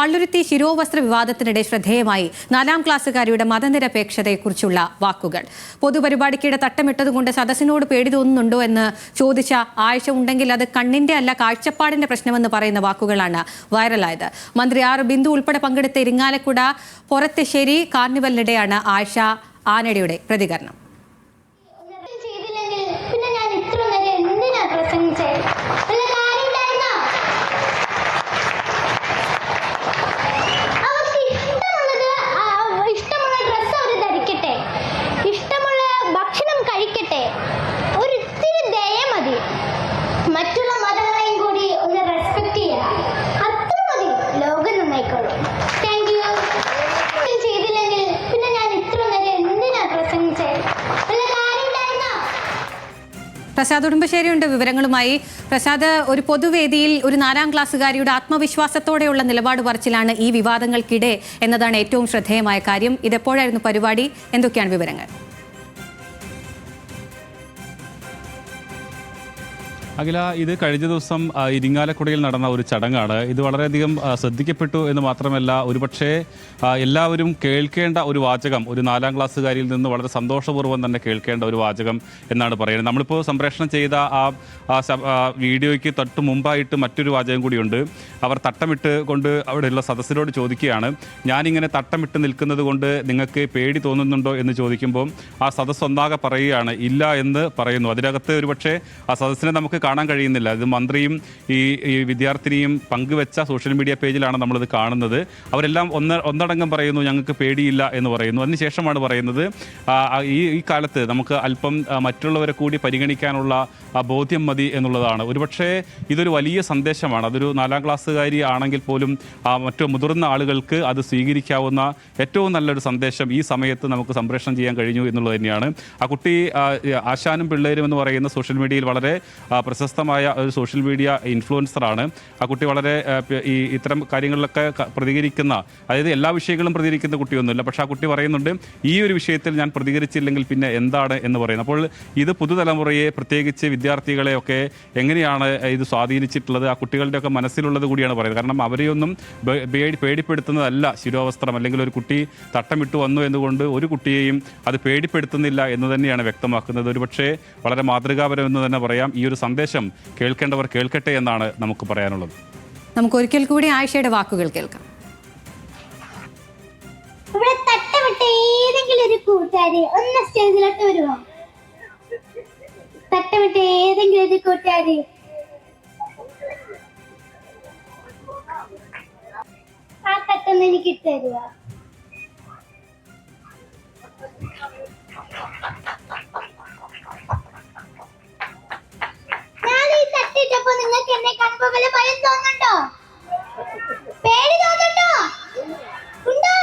പള്ളുരുത്തി ശിരോവസ്ത്ര വിവാദത്തിനിടെ ശ്രദ്ധേയമായി നാലാം ക്ലാസ്സുകാരിയുടെ മതനിരപേക്ഷതയെക്കുറിച്ചുള്ള വാക്കുകൾ. പൊതുപരിപാടിക്കിടെ തട്ടമിട്ടതുകൊണ്ട് സദസ്സിനോട് പേടി തോന്നുന്നുണ്ടോ എന്ന് ചോദിച്ച ആഴ്ച ഉണ്ടെങ്കിൽ അത് കണ്ണിന്റെ അല്ല കാഴ്ചപ്പാടിന്റെ പ്രശ്നമെന്ന് പറയുന്ന വാക്കുകളാണ് വൈറലായത്. മന്ത്രി ആർ ബിന്ദു ഉൾപ്പെടെ പങ്കെടുത്ത ഇരിങ്ങാലക്കുട പൊറത്തെശ്ശേരി കാർണിവലിനിടെയാണ് ആയിഷ ആനടിയുടെ പ്രതികരണം ഒന്നും ചെയ്തില്ലെങ്കിൽ പിന്നെ ഞാൻ ഇത്ര നേരം എന്തിനാ പ്രസംഗിച്ചേ വല്ല കാര്യമുണ്ടായിരുന്നോ? അവർക്ക് ഇഷ്ടമുള്ളത് ആ, ഇഷ്ടമുള്ള ഡ്രസ്സ് അവർ ധരിക്കട്ടെ ഇഷ്ടമുള്ള ഭക്ഷണം കഴിക്കട്ടെ ഒരു ഇത്തിരി ദയ മതി മറ്റുള്ള മതങ്ങളെയും കൂടി ഒന്ന് റെസ്പെക്ട് ചെയ്യാം അത്ര മതി ലോകം നന്നായിക്കോളും താങ്ക് യു ചെയ്തില്ലെങ്കിൽ പിന്നെ ഞാൻ ഇത്ര നേരം എന്തിനാ പ്രസംഗിച്ചേ വല്ല കാര്യമുണ്ടായിരുന്നോ പ്രസാദ് ഉടുമ്പശ്ശേരിയുണ്ട് വിവരങ്ങളുമായി പ്രസാദ് ഒരു പൊതുവേദിയിൽ ഒരു നാലാം ക്ലാസ്സുകാരിയുടെ ആത്മവിശ്വാസത്തോടെയുള്ള നിലപാട് പറച്ചിലാണ് ഈ വിവാദങ്ങൾക്കിടെ എന്നതാണ് ഏറ്റവും ശ്രദ്ധേയമായ കാര്യം. ഇതെപ്പോഴായിരുന്നു പരിപാടി? എന്തൊക്കെയാണ് വിവരങ്ങൾ? അഖില ഇത് കഴിഞ്ഞ ദിവസം ഇരിങ്ങാലക്കുടയിൽ നടന്ന ഒരു ചടങ്ങാണ്. ഇത് വളരെയധികം ശ്രദ്ധിക്കപ്പെട്ടു എന്ന് മാത്രമല്ല ഒരുപക്ഷെ എല്ലാവരും കേൾക്കേണ്ട ഒരു വാചകം ഒരു നാലാം ക്ലാസ്സുകാരിയിൽ നിന്ന് വളരെ സന്തോഷപൂർവം തന്നെ കേൾക്കേണ്ട ഒരു വാചകം എന്നാണ് പറയുന്നത്. നമ്മളിപ്പോൾ സംപ്രേഷണം ചെയ്ത ആ വീഡിയോയ്ക്ക് തൊട്ട് മുമ്പായിട്ട് മറ്റൊരു വാചകം കൂടിയുണ്ട്. അവർ തട്ടമിട്ട് കൊണ്ട് അവിടെയുള്ള സദസ്സിനോട് ചോദിക്കുകയാണ് ഞാനിങ്ങനെ തട്ടമിട്ട് നിൽക്കുന്നത് കൊണ്ട് നിങ്ങൾക്ക് പേടി തോന്നുന്നുണ്ടോ? എന്ന് ചോദിക്കുമ്പോൾ ആ സദസ്സ് ഒന്നാകെ പറയുകയാണ് ഇല്ല എന്ന് പറയുന്നു. അതിനകത്ത് ഒരുപക്ഷെ ആ സദസ്സിനെ നമുക്ക് കാണാൻ കഴിയുന്നില്ല. ഇത് മന്ത്രിയും ഈ ഈ വിദ്യാർത്ഥിനിയും പങ്കുവെച്ച സോഷ്യൽ മീഡിയ പേജിലാണ് നമ്മളിത് കാണുന്നത്. അവരെല്ലാം ഒന്ന് ഒന്നടങ്കം പറയുന്നു ഞങ്ങൾക്ക് പേടിയില്ല എന്ന് പറയുന്നു. അതിനുശേഷമാണ് പറയുന്നത് ഈ ഈ കാലത്ത് നമുക്ക് അല്പം മറ്റുള്ളവരെ കൂടി പരിഗണിക്കാനുള്ള ബോധ്യം മതി എന്നുള്ളതാണ്. ഒരുപക്ഷെ ഇതൊരു വലിയ സന്ദേശമാണ്. അതൊരു നാലാം ക്ലാസ്സുകാരി ആണെങ്കിൽ പോലും മറ്റു മുതിർന്ന ആളുകൾക്ക് അത് സ്വീകരിക്കാവുന്ന ഏറ്റവും നല്ലൊരു സന്ദേശം ഈ സമയത്ത് നമുക്ക് സംപ്രേഷണം ചെയ്യാൻ കഴിഞ്ഞു എന്നുള്ളത് തന്നെയാണ്. ആ കുട്ടി ആശാനും പിള്ളേരും എന്ന് പറയുന്ന സോഷ്യൽ മീഡിയയിൽ വളരെ പ്രശസ്തമായ ഒരു സോഷ്യൽ മീഡിയ ഇൻഫ്ലുവൻസറാണ്. ആ കുട്ടി വളരെ ഈ ഇത്തരം കാര്യങ്ങളിലൊക്കെ പ്രതികരിക്കുന്ന അതായത് എല്ലാ വിഷയങ്ങളും പ്രതികരിക്കുന്ന കുട്ടിയൊന്നുമില്ല. പക്ഷേ ആ കുട്ടി പറയുന്നുണ്ട് ഈ ഒരു വിഷയത്തിൽ ഞാൻ പ്രതികരിച്ചില്ലെങ്കിൽ പിന്നെ എന്താണ് എന്ന് പറയുന്നത് അപ്പോൾ ഇത് പുതുതലമുറയെ പ്രത്യേകിച്ച് വിദ്യാർത്ഥികളെയൊക്കെ എങ്ങനെയാണ് ഇത് സ്വാധീനിച്ചിട്ടുള്ളത്? ആ കുട്ടികളുടെയൊക്കെ മനസ്സിലുള്ളത് കൂടിയാണ് പറയുന്നത്. കാരണം അവരെയൊന്നും പേടി പേടിപ്പെടുത്തുന്നതല്ല ശിരോവസ്ത്രം. അല്ലെങ്കിൽ ഒരു കുട്ടി തട്ടമിട്ട് വന്നു എന്നുകൊണ്ട് ഒരു കുട്ടിയെയും അത് പേടിപ്പെടുത്തുന്നില്ല എന്ന് തന്നെയാണ് വ്യക്തമാക്കുന്നത്. ഒരുപക്ഷെ വളരെ മാതൃകാപരം എന്ന് തന്നെ പറയാം. ഈ ഒരു സന്ദേശം കേൾക്കേണ്ടവർ കേൾക്കട്ടെ എന്നാണ് നമുക്ക് പറയാനുള്ളത്. നമുക്ക് ഒരിക്കൽ കൂടി ആയിഷയുടെ വാക്കുകൾ കേൾക്കാം. ഇവിടെ തട്ടമിട്ട ഏതെങ്കിലും ഒരു കൂട്ടുകാരി ഒന്ന് സ്റ്റേജിലോട്ട് വരുമോ തട്ടമിട്ട ഏതെങ്കിലും ഒരു കൂട്ടുകാരി. ആ തട്ടൊന്ന് എനിക്ക് ഇട്ട് എന്നെ കണ്ടപ്പോ വല്ല ഭയം തോന്നുന്നുണ്ടോ? പേടി തോന്നുന്നുണ്ടോ? ഉണ്ടോ?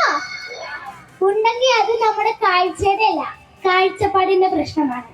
ഉണ്ടെങ്കിൽ അത് നമ്മുടെ കാഴ്ചയുടെ അല്ല കാഴ്ചപ്പാടിന്റെ പ്രശ്നമാണ്.